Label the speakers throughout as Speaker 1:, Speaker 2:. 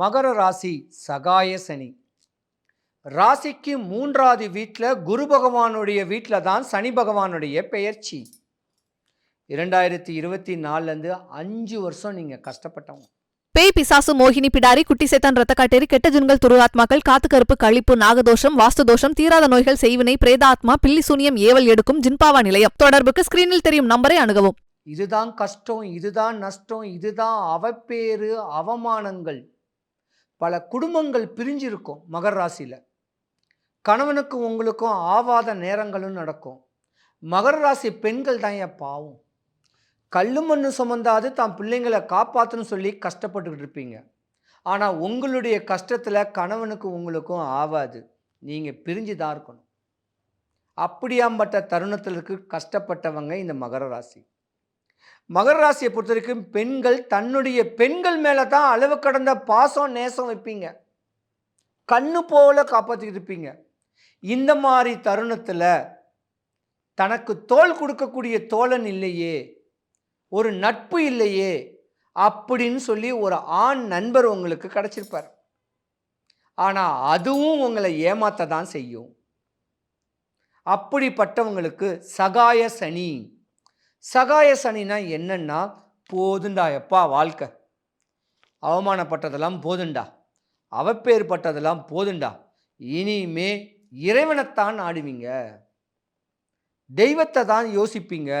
Speaker 1: மகர ராசி சகாய சனி. ராசிக்கு மூன்றாவது வீட்டில் குரு பகவானுடைய வீட்டில் தான் சனி பகவானுடைய பெயர்ச்சி. இரண்டாயிரத்தி இருபத்தி நாலுலேருந்து அஞ்சு வருஷம் நீங்கள் கஷ்டப்பட்டவங்க.
Speaker 2: பேய் பிசாசு மோகினி பிடாரி குட்டி சேத்தான் ரத்த காட்டேரி கெட்ட ஜுன்கள் துருவாத்மாக்கள் காத்து கருப்பு கழிப்பு நாகதோஷம் வாஸ்து தோஷம் தீராத நோய்கள் செய்வினை பிரேதாத்மா பில்லி சூனியம் ஏவல் எடுக்கும் ஜின்பாவா நிலையம். தொடர்புக்கு ஸ்கிரீனில் தெரியும் நம்பரை அணுகவும்.
Speaker 1: இதுதான் கஷ்டம் இதுதான் நஷ்டம் இதுதான் அவப்பேறு அவமானங்கள். பல குடும்பங்கள் பிரிஞ்சிருக்கும் மகர் ராசியில். கணவனுக்கும் உங்களுக்கும் ஆவாத நேரங்களும் நடக்கும். மகர ராசி பெண்கள் தான் ஏன் பாவம். கல்லு மண்ணு சுமந்தாது தான் பிள்ளைங்களை காப்பாற்றணும்னு சொல்லி கஷ்டப்பட்டுக்கிட்டு இருப்பீங்க. ஆனால் உங்களுடைய கஷ்டத்தில் கணவனுக்கும் உங்களுக்கும் ஆவாது. நீங்கள் பிரிஞ்சு தான் இருக்கணும். அப்படியாம்பட்ட தருணத்தில் இருக்கு கஷ்டப்பட்டவங்க இந்த மகர ராசி. மகர ராசியை பொறுத்த வரைக்கும் பெண்கள் தன்னுடைய பெண்கள் மேலே தான் அளவு கடந்த பாசம் நேசம் வைப்பீங்க. கண்ணு போல காப்பாற்றிக்கிட்டு இருப்பீங்க. இந்த மாதிரி தருணத்தில் தனக்கு தோல் கொடுக்கக்கூடிய தோழன் இல்லையே ஒரு நட்பு இல்லையே அப்படின்னு சொல்லி ஒரு ஆண் நண்பர் உங்களுக்கு கிடச்சிருப்பார். ஆனால் அதுவும் உங்களை ஏமாத்த தான் செய்யும். அப்படிப்பட்டவங்களுக்கு சகாய சனி. சகாய சனினா என்னன்னா போதுண்டா எப்பா வாழ்க்கை. அவமானப்பட்டதெல்லாம் போதுண்டா. அவப்பேற்பட்டதெல்லாம் போதுண்டா. இனிமே இறைவனைத்தான் ஆடுவீங்க தெய்வத்தை தான் யோசிப்பீங்க.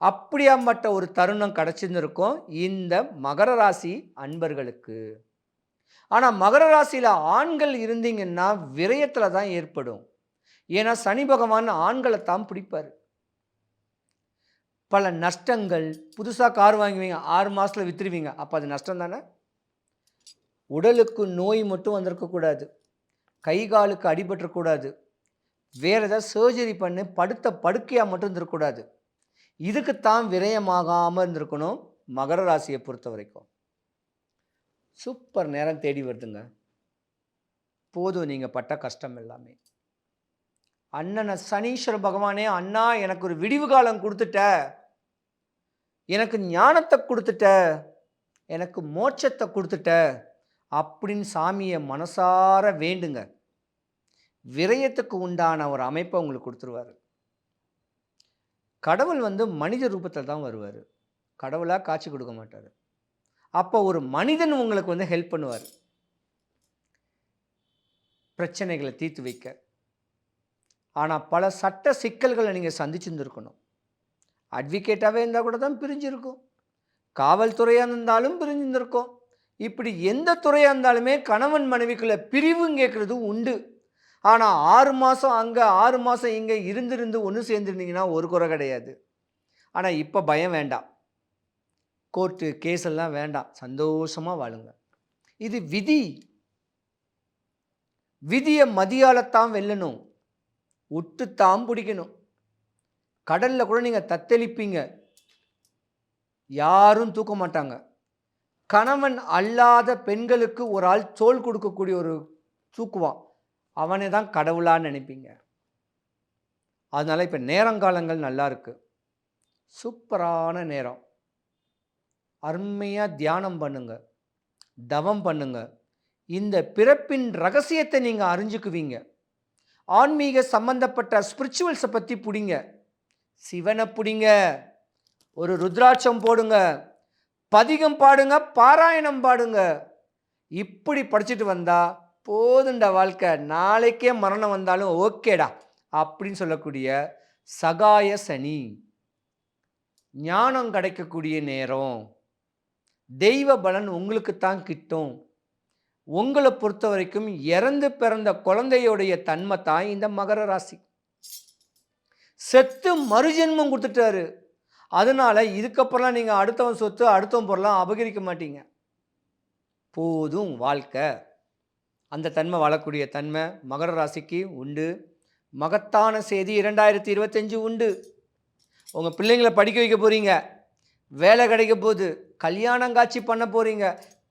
Speaker 1: அப்படியாம்பட்ட ஒரு தருணம் கிடச்சிருந்திருக்கும் இந்த மகர ராசி அன்பர்களுக்கு. ஆனால் மகர ராசியில் ஆண்கள் இருந்தீங்கன்னா விரயத்தில் தான் ஏற்படும். ஏன்னா சனி பகவான் ஆண்களை தான் பிடிப்பார். பல நஷ்டங்கள் புதுசாக கார் வாங்குவீங்க ஆறு மாதத்தில் விற்றுருவீங்க அப்போ அது நஷ்டம் தானே? உடலுக்கு நோய் மட்டும் வந்திருக்கக்கூடாது கை காலுக்கு அடிபட்டுறக்கூடாது வேறு ஏதாவது சர்ஜரி பண்ணி படுத்த படுக்கையாக மட்டும் இருந்திருக்கக்கூடாது இதுக்குத்தான் விரயமாகாமல் இருந்திருக்கணும் மகர ராசியை பொறுத்த வரைக்கும். சூப்பர் நேரம் தேடி வருதுங்க. போதும் நீங்கள் பட்ட கஷ்டம் எல்லாமே. அண்ணனை சனீஸ்வர பகவானே அண்ணா எனக்கு ஒரு விடிவு காலம் கொடுத்துட்ட. எனக்கு ஞானத்தை கொடுத்துட்ட எனக்கு மோட்சத்தை கொடுத்துட்ட அப்படின்னு சாமியை மனசார வேண்டுங்க. விரயத்துக்கு உண்டான ஒரு அமைப்பை உங்களுக்கு கொடுத்துருவாரு. கடவுள் வந்து மனித ரூபத்தில் தான் வருவார். கடவுளாக காட்சி கொடுக்க மாட்டார். அப்போ ஒரு மனிதன் உங்களுக்கு வந்து ஹெல்ப் பண்ணுவார். பிரச்சனைகளை தீர்த்து வைக்க. ஆனால் பல சட்ட சிக்கல்களை நீங்கள் சந்திச்சுருந்துருக்கணும். அட்வொகேட்டாகவே இருந்தால் கூட தான் பிரிஞ்சிருக்கும். காவல்துறையாக இருந்தாலும் பிரிஞ்சிருந்திருக்கும். இப்படி எந்த துறையாக இருந்தாலுமே கணவன் மனைவிக்குள்ள பிரிவும் கேட்குறது உண்டு. ஆனால் ஆறு மாதம் அங்கே ஆறு மாதம் இங்கே இருந்திருந்து ஒன்று சேர்ந்துருந்தீங்கன்னா ஒரு குறை கிடையாது. ஆனால் இப்போ பயம் வேண்டாம். கோர்ட்டு கேஸ் எல்லாம் வேண்டாம். சந்தோஷமாக வாழுங்க. இது விதி. விதியை மதியாலத்தான் வெல்லணும். ஒட்டுத்தான் பிடிக்கணும். கடலில் கூட நீங்கள் தத்தளிப்பீங்க. யாரும் தூக்க மாட்டாங்க. கணவன் அல்லாத பெண்களுக்கு ஒரு ஆள் தோல் கொடுக்கக்கூடிய ஒரு தூக்குவான். அவனை தான் கடவுளான்னு நினைப்பீங்க. அதனால் இப்போ நேரங்காலங்கள் நல்லா இருக்குது சூப்பரான நேரம். அருமையாக தியானம் பண்ணுங்க. தவம் பண்ணுங்க. இந்த பிறப்பின் ரகசியத்தை நீங்கள் அறிஞ்சுக்குவீங்க. ஆன்மீக சம்பந்தப்பட்ட ஸ்பிரிச்சுவல்ஸை பற்றி பிடிங்க. சிவனை பிடிங்க. ஒரு ருத்ராட்சம் போடுங்க. பதிகம் பாடுங்க பாராயணம் பாடுங்க. இப்படி படிச்சுட்டு வந்தால் போதுண்டா வாழ்க்கை. நாளைக்கே மரணம் வந்தாலும் ஓகேடா அப்படின்னு சொல்லக்கூடிய சகாய சனி. ஞானம் கிடைக்கக்கூடிய நேரம். தெய்வ பலன் உங்களுக்கு தான் கிட்டும். உங்களை பொறுத்த வரைக்கும் இறந்து பிறந்த குழந்தையுடைய தன்மை தான் இந்த மகர ராசி. செத்து மறுஜென்மம் கொடுத்துட்டாரு. அதனால இதுக்கப்புறம்லாம் நீங்கள் அடுத்தவன் சொத்து அடுத்தவன் பொருளாம் அபகரிக்க மாட்டீங்க. போதும் வாழ்க்கை. அந்த தன்மை வாழக்கூடிய தன்மை மகர ராசிக்கு உண்டு. மகத்தான செய்தி இரண்டாயிரத்தி இருபத்தஞ்சு உண்டு. உங்கள் பிள்ளைங்களை படிக்க வைக்க போகிறீங்க வேலை கிடைக்க போகுது. கல்யாணம் காட்சி பண்ண போகிறீங்க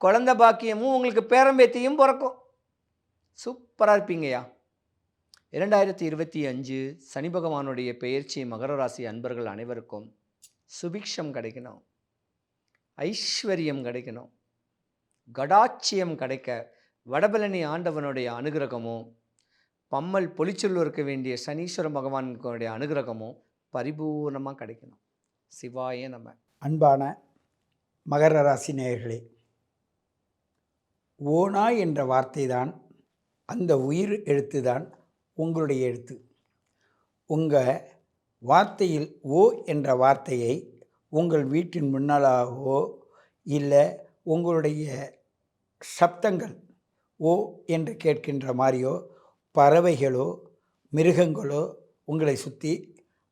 Speaker 1: குழந்த பாக்கியமும் உங்களுக்கு பேரம்பேத்தியும் பிறக்கும். சூப்பராக இருப்பீங்கய்யா. இரண்டாயிரத்தி இருபத்தி அஞ்சு சனி பகவானுடைய பெயர்ச்சி மகர ராசி அன்பர்கள் அனைவருக்கும் சுபிக்ஷம் கிடைக்கணும். ஐஸ்வர்யம் கிடைக்கணும். கடாட்சியம் கிடைக்க வடபழனி ஆண்டவனுடைய அனுகிரகமும் பம்மல் பொலிச்சொல்லூருக்கு வேண்டிய சனீஸ்வர பகவானுடைய அனுகிரகமும் பரிபூர்ணமாக கிடைக்கணும். சிவாயே நம்ம
Speaker 3: அன்பான மகர ராசி நேயர்களே ஓனா என்ற வார்த்தை தான் அந்த உயிர் எழுத்து தான் உங்களுடைய எழுத்து. உங்கள் வார்த்தையில் ஓ என்ற வார்த்தையை உங்கள் வீட்டின் முன்னாலாகவோ இல்லை உங்களுடைய சப்தங்கள் ஓ என்று கேட்கின்ற மாதிரியோ பறவைகளோ மிருகங்களோ உங்களை சுற்றி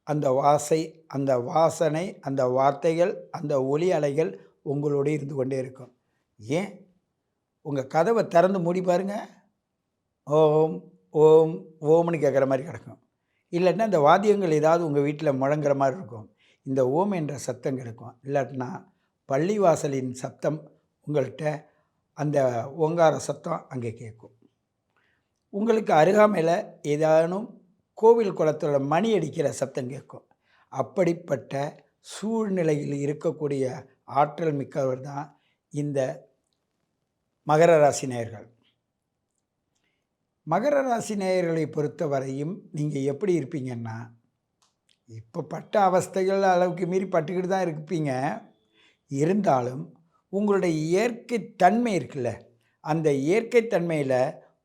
Speaker 3: அந்த வாசை அந்த வாசனை அந்த வார்த்தைகள் அந்த ஒலி அலைகள் உங்களோடு இருந்து கொண்டே இருக்கும். ஏன்? உங்கள் கதவை திறந்து மூடி பாருங்க. ஓம் ஓம் ஓம்னு கேட்குற மாதிரி கிடக்கும். இல்லாட்டினா இந்த வாத்தியங்கள் ஏதாவது உங்கள் வீட்டில் முழங்குற மாதிரி இருக்கும். இந்த ஓம் என்ற சத்தம் கிடைக்கும் இல்லாட்டினா பள்ளிவாசலின் சத்தம் உங்கள்கிட்ட அந்த ஓங்கார சத்தம் அங்கே கேட்கும். உங்களுக்கு அருகாமையில் ஏதானும் கோவில் குளத்தோட மணி அடிக்கிற சத்தம் கேட்கும். அப்படிப்பட்ட சூழ்நிலையில் இருக்கக்கூடிய ஆற்றல் மிக்கவர் தான் இந்த மகர ராசி நேயர்கள் மகர ராசி நேயர்களை பொறுத்தவரையும் நீங்கள் எப்படி இருப்பீங்கன்னா இப்போ பட்ட அவஸ்தைகள் அளவுக்கு மீறி பட்டுக்கிட்டு தான் இருப்பீங்க. இருந்தாலும் உங்களுடைய இயற்கை தன்மை இருக்குல்ல அந்த இயற்கை தன்மையில்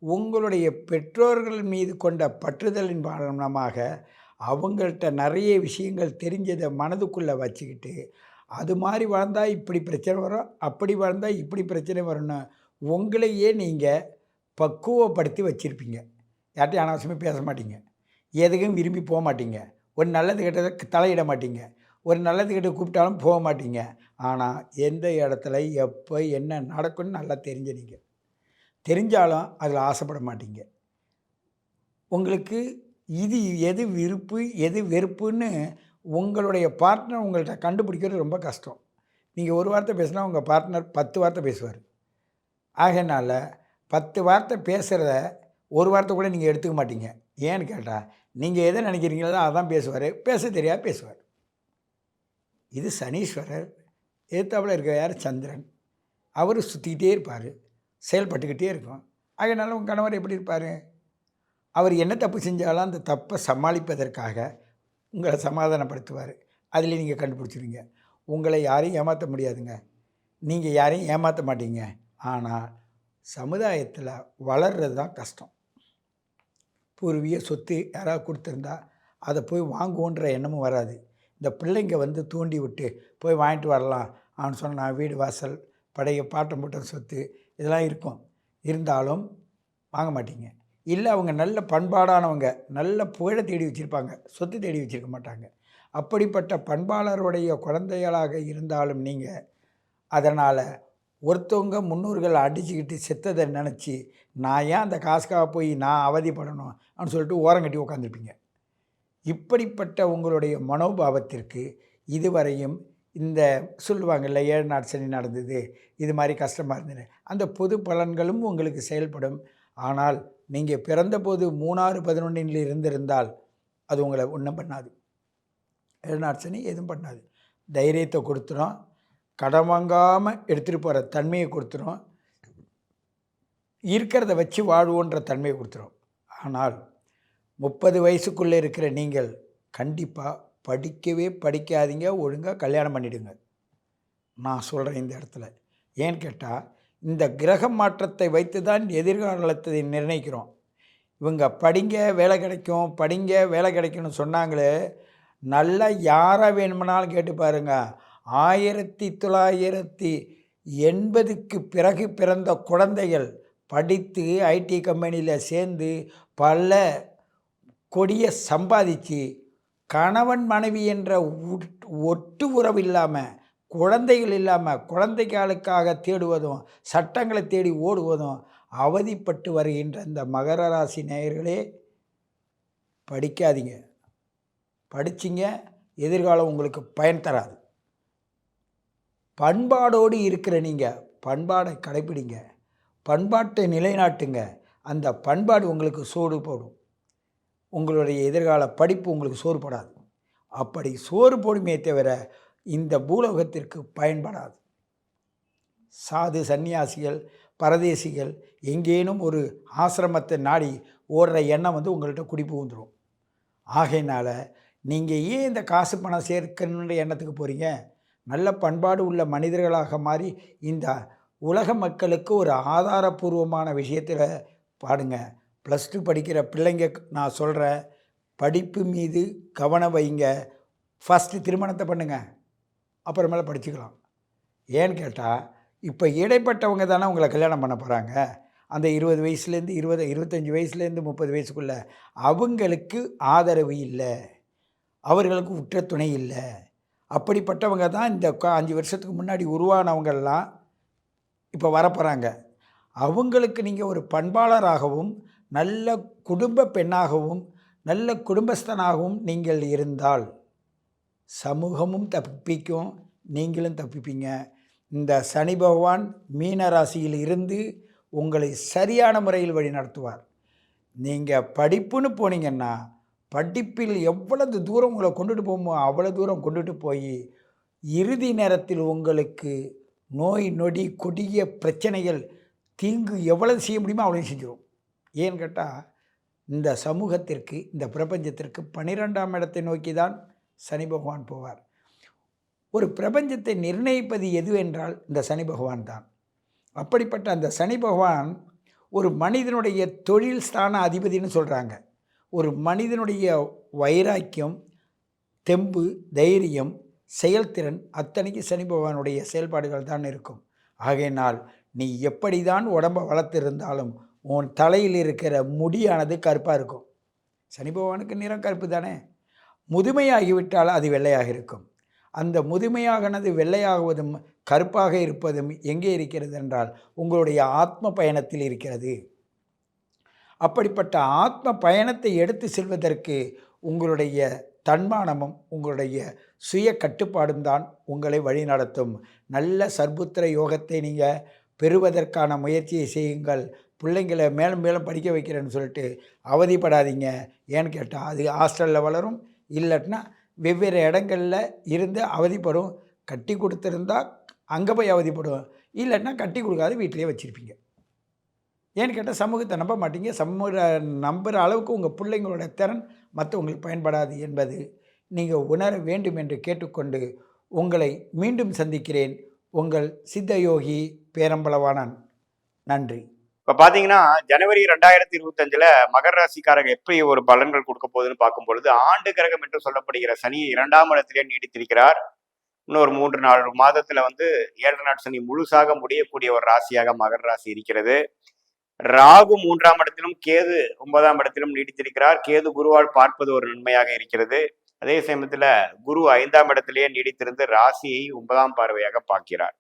Speaker 3: உங்களுடைய பெற்றோர்கள் மீது கொண்ட பற்றுதலின் காரணமாக அவங்கள்ட்ட நிறைய விஷயங்கள் தெரிஞ்சதை மனதுக்குள்ளே வச்சுக்கிட்டு அது மாதிரி வளர்ந்தால் இப்படி பிரச்சனை வரும் அப்படி வளர்ந்தால் இப்படி பிரச்சனை வரும்னு உங்களையே நீங்கள் பக்குவப்படுத்தி வச்சுருப்பீங்க. யார்ட்டையும் அனாவசியமாக பேச மாட்டீங்க. எதுக்கும் விரும்பி போக மாட்டீங்க. ஒரு நல்லது கெட்டதை தலையிட மாட்டீங்க. ஒரு நல்லது கிட்ட கூப்பிட்டாலும் போக மாட்டீங்க. ஆனால் எந்த இடத்துல எப்போ என்ன நடக்கும்னு நல்லா தெரிஞ்ச நீங்கள் தெரிஞ்சாலும் அதில் ஆசைப்பட மாட்டீங்க. உங்களுக்கு இது எது விருப்பு எது வெறுப்புன்னு உங்களுடைய பார்ட்னர் உங்கள்கிட்ட கண்டுபிடிக்கிறது ரொம்ப கஷ்டம். நீங்கள் ஒரு வார்த்தை பேசினா உங்கள் பார்ட்னர் பத்து வார்த்தை பேசுவார். ஆகையினால பத்து வார்த்தை பேசுகிறத ஒரு வார்த்தை கூட நீங்கள் எடுத்துக்க மாட்டீங்க. ஏன்னு கேட்டால் நீங்கள் எதை நினைக்கிறீங்களோ அதான் பேசுவார். பேச தெரியாது பேசுவார். இது சனீஸ்வரர். எதிர்த்தாப்பில் இருக்க யார்? சந்திரன். அவர் சுற்றிக்கிட்டே இருப்பார். செயல்பட்டுக்கிட்டே இருக்கும். அதனால உங்கள் கணவர் எப்படி இருப்பார்? அவர் என்ன தப்பு செஞ்சாலும் அந்த தப்பை சமாளிப்பதற்காக உங்களை சமாதானப்படுத்துவார். அதில் நீங்கள் கண்டுபிடிச்சிருங்க உங்களை யாரையும் ஏமாற்ற முடியாதுங்க. நீங்கள் யாரையும் ஏமாற்ற மாட்டீங்க. ஆனால் சமுதாயத்தில் வளர்கிறது தான் கஷ்டம். பூர்வீக சொத்து யாராவது கொடுத்துருந்தா அதை போய் வாங்குவோன்ற எண்ணமும் வராது. இந்த பிள்ளைங்க வந்து தூண்டி விட்டு போய் வாங்கிட்டு வரலாம். அவன் சொன்னான் வீடு வாசல் படைய பாட்டம் மூட்டம் சொத்து இதெல்லாம் இருக்கும். இருந்தாலும் வாங்க மாட்டீங்க. இல்லை அவங்க நல்ல பண்பாடானவங்க நல்ல புகழை தேடி வச்சுருப்பாங்க. சொத்து தேடி வச்சுருக்க மாட்டாங்க. அப்படிப்பட்ட பண்பாளருடைய குழந்தைகளாக இருந்தாலும் நீங்கள் அதனால் ஒருத்தவங்க முன்னோர்கள் அடிச்சுக்கிட்டு செத்ததை நினச்சி நான் ஏன் அந்த காசுக்காக போய் நான் அவதிப்படணும்? அப்படின்னு சொல்லிட்டு ஓரங்கட்டி உட்காந்துருப்பீங்க இப்படிப்பட்ட உங்களுடைய மனோபாவத்திற்கு இதுவரையும் இந்த சொல்லுவாங்கல்ல ஏழு நாள் சனி நடந்தது இது மாதிரி கஷ்டமாக இருந்தது. அந்த பொது பலன்களும் உங்களுக்கு செயல்படும். ஆனால் நீங்கள் பிறந்தபோது மூணாறு பதினொன்றில் இருந்திருந்தால் அது உங்களை ஒன்றும் பண்ணாது. ஏழு நாள் சனி எதுவும் பண்ணாது. தைரியத்தை கொடுத்துரும். கடன் வாங்காமல் எடுத்துகிட்டு போகிற தன்மையை கொடுத்துரும். இருக்கிறத வச்சு வாழ்வோன்ற தன்மையை கொடுத்துரும். ஆனால் முப்பது வயசுக்குள்ளே இருக்கிற நீங்கள் கண்டிப்பாக படிக்கவே படிக்காதீங்க ஒழுங்காக கல்யாணம் பண்ணிடுங்க. நான் சொல்கிறேன் இந்த இடத்துல. ஏன்னு கேட்டால் இந்த கிரக மாற்றத்தை வைத்து தான் எதிர்காலத்தை நிர்ணயிக்கிறோம். இவங்க படிங்க வேலை கிடைக்கும் படிங்க வேலை கிடைக்கும்னு சொன்னாங்களே நல்லா யாரை வேணுமானாலும் கேட்டு பாருங்கள் ஆயிரத்தி தொள்ளாயிரத்தி எண்பதுக்கு பிறகு பிறந்த குழந்தைகள் படித்து ஐடி கம்பெனியில் சேர்ந்து பல கொடிய சம்பாதிச்சு கணவன் மனைவி என்ற ஒட்டு உறவு இல்லாமல் குழந்தைகள் இல்லாமல் குழந்தைகளுக்காக தேடுவதும் சட்டங்களை தேடி ஓடுவதும் அவதிப்பட்டு வருகின்ற இந்த மகர ராசி நேயர்களே படிக்காதீங்க. படிச்சிங்க எதிர்காலம் உங்களுக்கு பயன் தராது. பண்பாடோடு இருக்கிற நீங்கள் பண்பாடை கடைப்பிடிங்க. பண்பாட்டை நிலைநாட்டுங்க. அந்த பண்பாடு உங்களுக்கு சோறு போடும். உங்களுடைய எதிர்கால படிப்பு உங்களுக்கு சோறு போடாது. அப்படி சோறு போடுமே தவிர இந்த பூலோகத்திற்கு பயன்படாது. சாது சந்நியாசிகள் பரதேசிகள் எங்கேனும் ஒரு ஆசிரமத்தை நாடி ஓடுற எண்ணம் வந்து உங்கள்கிட்ட குடி புகுந்துடும் ஆகையினால் நீங்கள் ஏன் இந்த காசு பணம் சேர்க்கணுன்ற எண்ணத்துக்கு போகிறீங்க நல்ல பண்பாடு உள்ள மனிதர்களாக மாறி இந்த உலக மக்களுக்கு ஒரு ஆதாரபூர்வமான விஷயத்தில் பாடுங்க. ப்ளஸ் டூ படிக்கிற பிள்ளைங்க நான் சொல்கிற படிப்பு மீது கவனம் வைங்க. ஃபஸ்ட்டு திருமணத்தை பண்ணுங்க. அப்புறமேல படிச்சுக்கலாம். ஏன்னு கேட்டால் இப்போ இடைப்பட்டவங்க தானே உங்களை கல்யாணம் பண்ண போகிறாங்க அந்த இருபது வயசுலேருந்து இருபது இருபத்தஞ்சி வயசுலேருந்து முப்பது வயசுக்குள்ளே அவங்களுக்கு ஆதரவு இல்லை. அவர்களுக்கு உற்ற துணை இல்லை. அப்படிப்பட்டவங்க தான் இந்த அஞ்சு வருஷத்துக்கு முன்னாடி உருவானவங்கள்லாம் இப்போ வரப்போகிறாங்க அவங்களுக்கு நீங்கள் ஒரு பண்பாளராகவும் நல்ல குடும்ப பெண்ணாகவும் நல்ல குடும்பஸ்தனாகவும் நீங்கள் இருந்தால் சமூகமும் தப்பிக்கும் நீங்களும் தப்பிப்பீங்க. இந்த சனி பகவான் மீன ராசியில் இருந்து உங்களை சரியான முறையில் வழி நடத்துவார் நீங்கள் படிப்புன்னு போனீங்கன்னா படிப்பில் எவ்வளவு தூரம் உங்களை கொண்டுட்டு போகுமோ அவ்வளோ தூரம் கொண்டுட்டு போய் இறுதி நேரத்தில் உங்களுக்கு நோய் நொடி கொடிய பிரச்சனைகள் தீங்கு எவ்வளவு செய்ய முடியுமோ அவ்வளோ செஞ்சிடும் ஏன்னு கேட்டால் இந்த சமூகத்திற்கு இந்த பிரபஞ்சத்திற்கு பன்னிரெண்டாம் இடத்தை நோக்கி தான் சனி பகவான் போவார். ஒரு பிரபஞ்சத்தை நிர்ணயிப்பது எது என்றால் இந்த சனி பகவான் தான். அப்படிப்பட்ட அந்த சனி பகவான் ஒரு மனிதனுடைய தொழில் ஸ்தான அதிபதின்னு சொல்கிறாங்க ஒரு மனிதனுடைய வைராக்கியம் தெம்பு தைரியம் செயல்திறன் அத்தனைக்கு சனி பகவானுடைய செயல்பாடுகள் தான் இருக்கும். ஆகையினால் நீ எப்படி தான் உடம்பை வளர்த்திருந்தாலும் உன் தலையில் இருக்கிற முடியானது கருப்பாக இருக்கும். சனி பகவானுக்கு நிறம் கருப்பு தானே? முதுமையாகிவிட்டால் அது வெள்ளையாக இருக்கும். அந்த முதுமையாகனது வெள்ளையாகுவதும் கருப்பாக இருப்பதும் எங்கே இருக்கிறது என்றால் உங்களுடைய ஆத்ம பயணத்தில் இருக்கிறது. அப்படிப்பட்ட ஆத்ம பயணத்தை எடுத்து செல்வதற்கு உங்களுடைய தன்மானமும் உங்களுடைய சுய கட்டுப்பாடும் தான் உங்களை வழிநடத்தும். நல்ல சர்புத்திர யோகத்தை நீங்கள் பெறுவதற்கான முயற்சியை செய்யுங்கள். பிள்ளைங்களை மேலும் மேலும் படிக்க வைக்கிறேன்னு சொல்லிட்டு அவதிப்படாதீங்க. ஏன்னு கேட்டால் அது ஹாஸ்டலில் வளரும். இல்லைன்னா வெவ்வேறு இடங்களில் இருந்து அவதிப்படும். கட்டி கொடுத்துருந்தா அங்கே போய் அவதிப்படும். இல்லைன்னா கட்டி கொடுக்காத வீட்டிலேயே வச்சுருப்பீங்க. ஏன்னு கேட்டால் சமூகத்தை நம்ப மாட்டீங்க. சமூக நம்புகிற அளவுக்கு உங்கள் பிள்ளைங்களோட திறன் மற்றவங்களுக்கு பயன்படாது என்பது நீங்கள் உணர வேண்டும் என்று கேட்டுக்கொண்டு உங்களை மீண்டும் சந்திக்கிறேன். உங்கள் சித்தயோகி பேரம்பளவானன் நன்றி.
Speaker 4: இப்போ பார்த்தீங்கன்னா ஜனவரி ரெண்டாயிரத்தி இருபத்தஞ்சில் மகர ராசிக்காரங்க எப்படி ஒரு பலன்கள் கொடுக்க போகுதுன்னு பார்க்கும் பொழுது ஆண்டு கிரகம் என்று சொல்லப்படுகிற சனி இரண்டாம் இடத்திலே நீடித்திருக்கிறார். இன்னொரு மூன்று நாலு மாதத்தில் வந்து ஏழு நாட் சனி முழுசாக முடியக்கூடிய ஒரு ராசியாக மகர ராசி இருக்கிறது. ராகு மூன்றாம் இடத்திலும் கேது ஒன்பதாம் இடத்திலும் நீடித்திருக்கிறார். கேது குருவால் பார்ப்பது ஒரு நன்மையாக இருக்கிறது. அதே சமயத்துல குரு ஐந்தாம் இடத்திலேயே நீடித்திருந்து ராசியை ஒன்பதாம் பார்வையாக பார்க்கிறார்.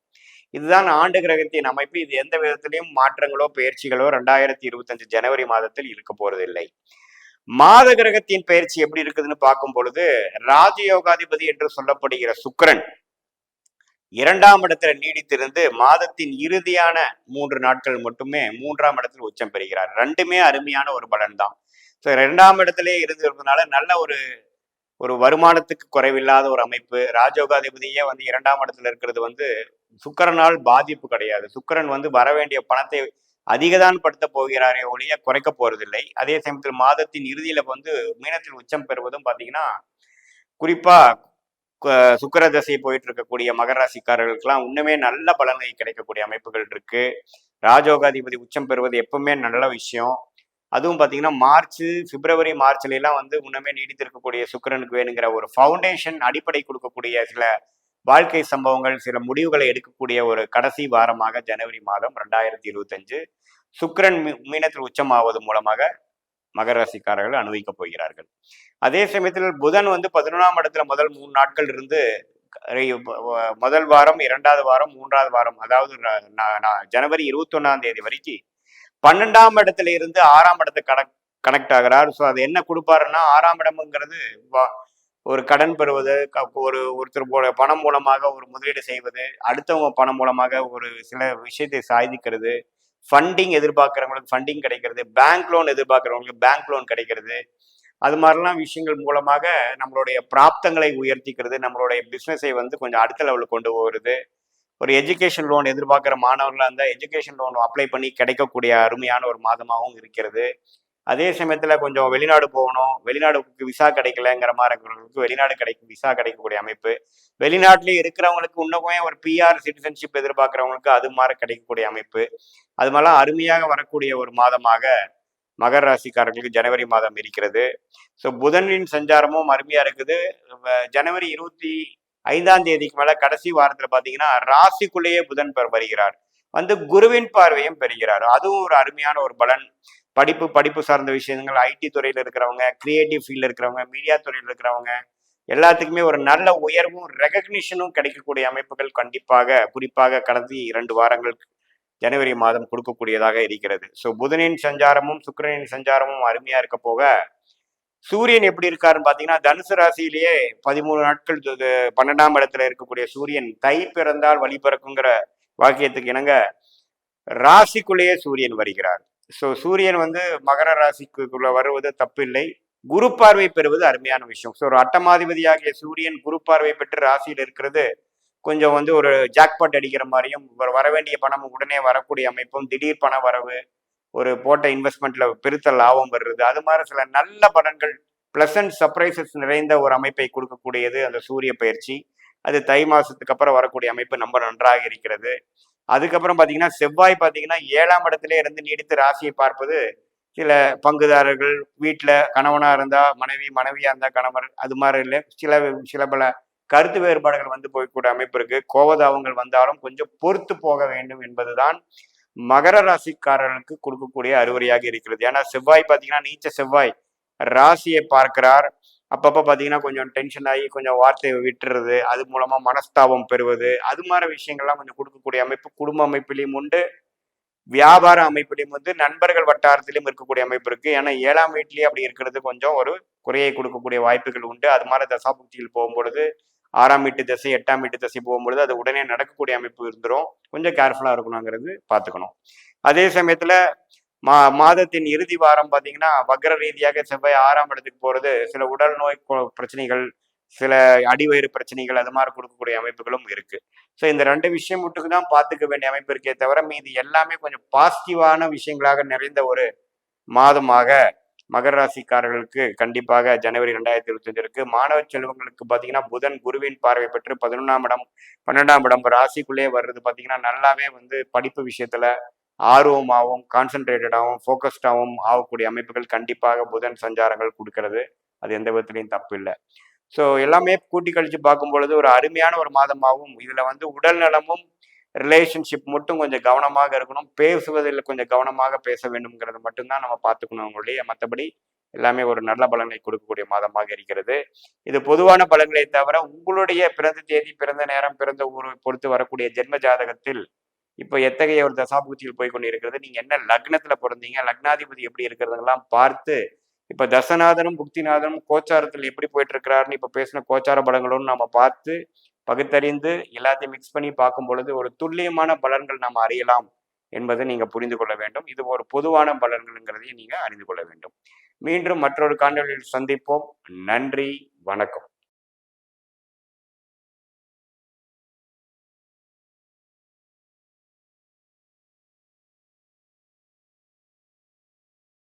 Speaker 4: இதுதான் ஆண்டு கிரகத்தின் அமைப்பு. இது எந்த விதத்திலையும் மாற்றங்களோ பயிற்சிகளோ ரெண்டாயிரத்தி இருபத்தஞ்சு ஜனவரி மாதத்தில் இருக்க போறதில்லை. மாத கிரகத்தின் பயிற்சி எப்படி இருக்குதுன்னு பார்க்கும் பொழுது ராஜயோகாதிபதி என்று சொல்லப்படுகிற சுக்கிரன் இரண்டாம் இடத்துல நீடித்திருந்து மாதத்தின் இறுதியான மூன்று நாட்கள் மட்டுமே மூன்றாம் இடத்தில் உச்சம் பெறுகிறார். ரெண்டுமே அருமையான ஒரு பலன் தான் ஸோ இரண்டாம் இடத்திலே இருந்ததுனால நல்ல ஒரு ஒரு வருமானத்துக்கு குறைவில்லாத ஒரு அமைப்பு. ராஜோகாதிபதியே வந்து இரண்டாம் இடத்துல இருக்கிறது வந்து சுக்கரனால் பாதிப்பு கிடையாது. சுக்கரன் வந்து வர வேண்டிய பணத்தை அதிகதான் படுத்த போகிறாரே ஒழிய குறைக்க போறதில்லை. அதே சமயத்தில் மாதத்தின் இறுதியில வந்து மீனத்தில் உச்சம் பெறுவதும் பாத்தீங்கன்னா குறிப்பா சுக்கர தசை போயிட்டு இருக்கக்கூடிய மகர ராசிக்காரர்களுக்கெல்லாம் இன்னுமே நல்ல பலன்கள் கிடைக்கக்கூடிய அமைப்புகள் இருக்கு. ராஜோகாதிபதி உச்சம் பெறுவது எப்பவுமே நல்ல விஷயம். அதுவும் பார்த்தீங்கன்னா மார்ச் பிப்ரவரி மார்ச்ல எல்லாம் வந்து இன்னுமே நீடித்திருக்கக்கூடிய சுக்கரனுக்கு வேணுங்கிற ஒரு ஃபவுண்டேஷன் அடிப்படை கொடுக்கக்கூடிய சில வாழ்க்கை சம்பவங்கள் சில முடிவுகளை எடுக்கக்கூடிய ஒரு கடைசி வாரமாக ஜனவரி மாதம் ரெண்டாயிரத்தி இருபத்தஞ்சு. சுக்கிரன் மீனத்தில் உச்சமாவது மூலமாக மகர ராசிக்காரர்கள் அனுபவிக்கப் போகிறார்கள். அதே சமயத்தில் புதன் வந்து பதினொன்றாம் இடத்துல முதல் மூணு நாட்கள் இருந்து முதல் வாரம் இரண்டாவது வாரம் மூன்றாவது வாரம் அதாவது ஜனவரி இருபத்தி ஒன்னாம் தேதி வரைக்கும் பன்னெண்டாம் இடத்துல இருந்து ஆறாம் இடத்தை கனெக்ட் கனெக்ட் ஆகிறார். ஸோ அது என்ன கொடுப்பாருன்னா ஆறாம் இடம்ங்கிறது ஒரு கடன் பெறுவது ஒரு ஒருத்தர் பணம் மூலமாக ஒரு முதலீடு செய்வது அடுத்தவங்க பணம் மூலமாக ஒரு சில விஷயத்தை சாதிக்கிறது ஃபண்டிங் எதிர்பார்க்குறவங்களுக்கு ஃபண்டிங் கிடைக்கிறது பேங்க் லோன் எதிர்பார்க்குறவங்களுக்கு பேங்க் லோன் கிடைக்கிறது. அது மாதிரிலாம் விஷயங்கள் மூலமாக நம்மளுடைய பிராப்தங்களை உயர்த்திக்கிறது நம்மளுடைய பிஸ்னஸை வந்து கொஞ்சம் அடுத்த லெவலுக்கு கொண்டு போகிறது. ஒரு எஜுகேஷன் லோன் எதிர்பார்க்குற மாணவர்களாக இருந்தால் எஜுகேஷன் லோன் அப்ளை பண்ணி கிடைக்கக்கூடிய அருமையான ஒரு மாதமாகவும் இருக்கிறது. அதே சமயத்தில் கொஞ்சம் வெளிநாடு போகணும். வெளிநாடுக்கு விசா கிடைக்கலங்கிற மாதிரி இருக்கிறவங்களுக்கு வெளிநாடு கிடைக்கும் விசா கிடைக்கக்கூடிய அமைப்பு. வெளிநாட்டிலே இருக்கிறவங்களுக்கு இன்னமுமே ஒரு பிஆர் சிட்டிசன்ஷிப் எதிர்பார்க்குறவங்களுக்கு அது மாதிரி கிடைக்கக்கூடிய அமைப்பு. அது மாதிரிலாம் அருமையாக வரக்கூடிய ஒரு மாதமாக மகர ராசிக்காரர்களுக்கு ஜனவரி மாதம் இருக்கிறது. ஸோ புதனின் சஞ்சாரமும் அருமையாக இருக்குது. ஜனவரி இருபத்தி ஐந்தாம் தேதிக்கு மேலே கடைசி வாரத்தில் பார்த்தீங்கன்னா ராசிக்குள்ளேயே புதன் பெற வருகிறார். வந்து குருவின் பார்வையும் பெறுகிறார். அதுவும் ஒரு அருமையான ஒரு பலன். படிப்பு படிப்பு சார்ந்த விஷயங்கள் ஐடி துறையில் இருக்கிறவங்க கிரியேட்டிவ் ஃபீல்டில் இருக்கிறவங்க மீடியா துறையில் இருக்கிறவங்க எல்லாத்துக்குமே ஒரு நல்ல உயர்வும் ரெகக்னிஷனும் கிடைக்கக்கூடிய அமைப்புகள் கண்டிப்பாக குறிப்பாக கடந்த இரண்டு வாரங்கள் ஜனவரி மாதம் கொடுக்கக்கூடியதாக இருக்கிறது. ஸோ புதனின் சஞ்சாரமும் சுக்கிரனின் சஞ்சாரமும் அருமையா இருக்க போக சூரியன் எப்படி இருக்காருன்னு பார்த்தீங்கன்னா தனுசு ராசியிலேயே பதிமூணு நாட்கள் பன்னெண்டாம் இடத்துல இருக்கக்கூடிய சூரியன் தை பிறந்தால் வழி பிறக்குங்கிற வாக்கியத்துக்கு இணங்க ராசிக்குள்ளேயே சூரியன் வருகிறார். ஸோ சூரியன் வந்து மகர ராசிக்குள்ள வருவது தப்பில்லை. குரு பார்வை பெறுவது அருமையான விஷயம். ஸோ ஒரு அட்டமாதிபதியாகிய சூரியன் குரு பார்வை பெற்று ராசியில் இருக்கிறது. கொஞ்சம் வந்து ஒரு ஜாக்பாட் அடிக்கிற மாதிரியும் வர- வேண்டிய பணம் உடனே வரக்கூடிய அமைப்பும் திடீர் பண வரவு ஒரு போட்ட இன்வெஸ்ட்மெண்ட்ல பெருத்த லாபம் வருது அது மாதிரி சில நல்ல பலன்கள் பிளசன்ட் சர்ப்ரைசஸ் நிறைந்த ஒரு அமைப்பை கொடுக்கக்கூடியது அந்த சூரிய பயிற்சி. அது தை மாசத்துக்கு அப்புறம் வரக்கூடிய அமைப்பு ரொம்ப நன்றாக இருக்கிறது. அதுக்கப்புறம் பார்த்தீங்கன்னா செவ்வாய் பார்த்தீங்கன்னா ஏழாம் இடத்துல இருந்து நீடித்து ராசியை பார்ப்பது சில பங்குதாரர்கள் வீட்டில் கணவனாக இருந்தால் மனைவி மனைவியாக இருந்தால் கணவர் அது மாதிரி இல்லை. சில சில பல கருத்து வேறுபாடுகள் வந்து போய்க்கூடிய அமைப்பு இருக்கு. கோவதாவங்கள் வந்தாலும் கொஞ்சம் பொறுத்து போக வேண்டும் என்பதுதான் மகர ராசிக்காரர்களுக்கு கொடுக்கக்கூடிய அறிவுரையாக இருக்கிறது. ஏன்னா செவ்வாய் பார்த்தீங்கன்னா நீச்ச செவ்வாய் ராசியை பார்க்கிறார். அப்பப்போ பார்த்தீங்கன்னா கொஞ்சம் டென்ஷன் ஆகி கொஞ்சம் வார்த்தையை விட்டுறது அது மூலமாக மனஸ்தாபம் பெறுவது அது மாதிரி விஷயங்கள்லாம் கொஞ்சம் கொடுக்கக்கூடிய அமைப்பு குடும்ப அமைப்பிலையும் உண்டு. வியாபார அமைப்பிலையும் வந்து நண்பர்கள் வட்டாரத்திலையும் இருக்கக்கூடிய அமைப்பு இருக்கு. ஏன்னா ஏழாம் வீட்லேயே அப்படி இருக்கிறது கொஞ்சம் ஒரு குறையை கொடுக்கக்கூடிய வாய்ப்புகள் உண்டு. அது மாதிரி தசாபுக்திகள் போகும்பொழுது ஆறாம் வீட்டு திசை எட்டாம் வீட்டு திசை போகும்பொழுது அது உடனே நடக்கக்கூடிய அமைப்பு இருந்துடும் கொஞ்சம் கேர்ஃபுல்லாக இருக்கணுங்கிறது பார்த்துக்கணும் அதே சமயத்தில் மா மாதத்தின் இறுதி வாரம் பார்த்தீங்கன்னா வக்ர ரீதியாக செவ்வாய் ஆறாம் இடத்துக்கு போகிறது சில உடல் நோய் பிரச்சனைகள் சில அடிவயிறு பிரச்சனைகள் அது மாதிரி கொடுக்கக்கூடிய அமைப்புகளும் இருக்கு. ஸோ இந்த ரெண்டு விஷயம் மட்டுக்கு தான் பார்த்துக்க வேண்டிய அமைப்பு இருக்கே தவிர மீதி எல்லாமே கொஞ்சம் பாசிட்டிவான விஷயங்களாக நிறைந்த ஒரு மாதமாக மகர ராசிக்காரர்களுக்கு கண்டிப்பாக ஜனவரி ரெண்டாயிரத்தி இருபத்தஞ்சு இருக்கு. மாணவ செல்வங்களுக்கு பார்த்தீங்கன்னா புதன் குருவின் பார்வை பெற்று பதினொன்றாம் இடம் பன்னெண்டாம் இடம் ராசிக்குள்ளேயே வர்றது பார்த்தீங்கன்னா நல்லாவே வந்து படிப்பு விஷயத்துல ஆர்வமாகவும் கான்சென்ட்ரேட்டடாகவும் ஃபோக்கஸ்டாகவும் ஆகக்கூடிய அமைப்புகள் கண்டிப்பாக புதன் சஞ்சாரங்கள் கொடுக்கறது. அது எந்த விதத்துலையும் தப்பு இல்லை. ஸோ எல்லாமே கூட்டி கழிச்சு பார்க்கும் பொழுது ஒரு அருமையான ஒரு மாதமாகவும் இதில் வந்து உடல் நலமும் ரிலேஷன்ஷிப் மட்டும் கொஞ்சம் கவனமாக இருக்கணும். பேசுவதில் கொஞ்சம் கவனமாக பேச வேண்டும்ங்கிறது மட்டும்தான் நம்ம பார்த்துக்கணும் அவங்களுடைய மற்றபடி எல்லாமே ஒரு நல்ல பலனை கொடுக்கக்கூடிய மாதமாக இருக்கிறது. இது பொதுவான பலன்களை தவிர உங்களுடைய பிறந்த தேதி பிறந்த நேரம் பிறந்த ஊரை பொறுத்து வரக்கூடிய ஜென்ம ஜாதகத்தில் இப்போ எத்தகைய ஒரு தசாபூச்சியில் போய் கொண்டு இருக்கிறது நீங்க என்ன லக்னத்துல பிறந்தீங்க? லக்னாதிபதி எப்படி இருக்கிறதெல்லாம் பார்த்து இப்ப தசநாதனும் புக்திநாதனும் கோச்சாரத்தில் எப்படி போயிட்டு இருக்கிறாருன்னு இப்ப பேசின கோச்சார பலங்களும் நம்ம பார்த்து பகுத்தறிந்து எல்லாத்தையும் மிக்ஸ் பண்ணி பார்க்கும் பொழுது ஒரு துல்லியமான பலன்கள் நாம் அறியலாம் என்பதை நீங்க புரிந்து கொள்ள வேண்டும். இது ஒரு பொதுவான பலன்கள்ங்கிறதையும் நீங்க அறிந்து கொள்ள வேண்டும். மீண்டும் மற்றொரு காணொலியில் சந்திப்போம். நன்றி வணக்கம்.